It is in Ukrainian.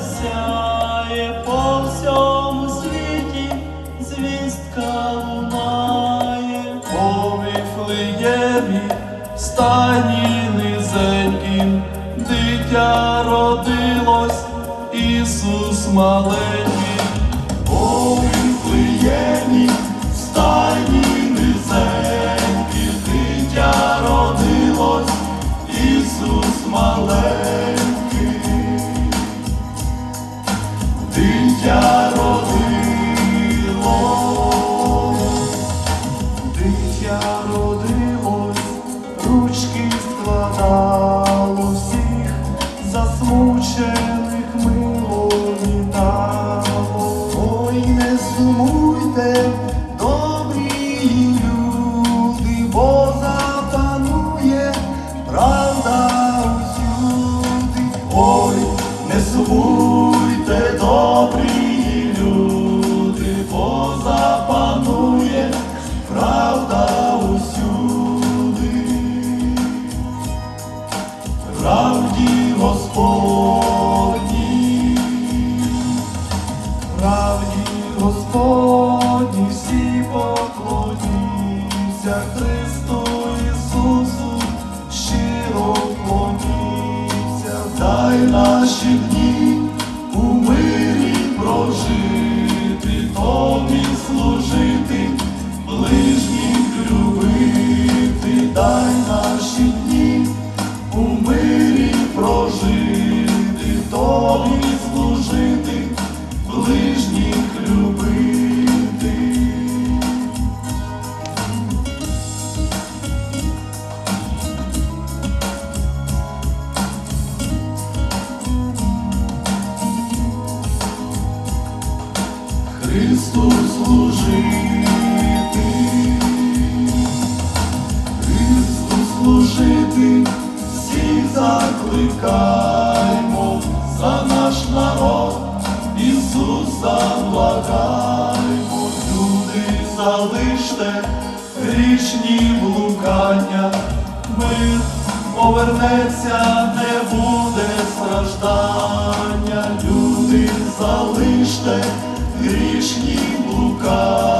сяє по всьому світі, звістка лунає, по Вифлеємі, стані низеньким, дитя родилось, Ісус маленький, по Вифлеємі, маленький, дитя родилось, дитя родилось, ручки Ой, не сумуйте, добрі люди, бо запанує правда усюди. Правді Господні, правді Господні, всі поклоніться наші дні у мирі прожити, тобі служити, ближніх любити, дай наші дні у мирі прожити, тобі служити, Христу служити, Христу служити, всіх закликаймо за наш народ, Ісуса благаймо, люди залиште грішні блукання, мир повернеться, не буде страждання, люди залиште грішні лука.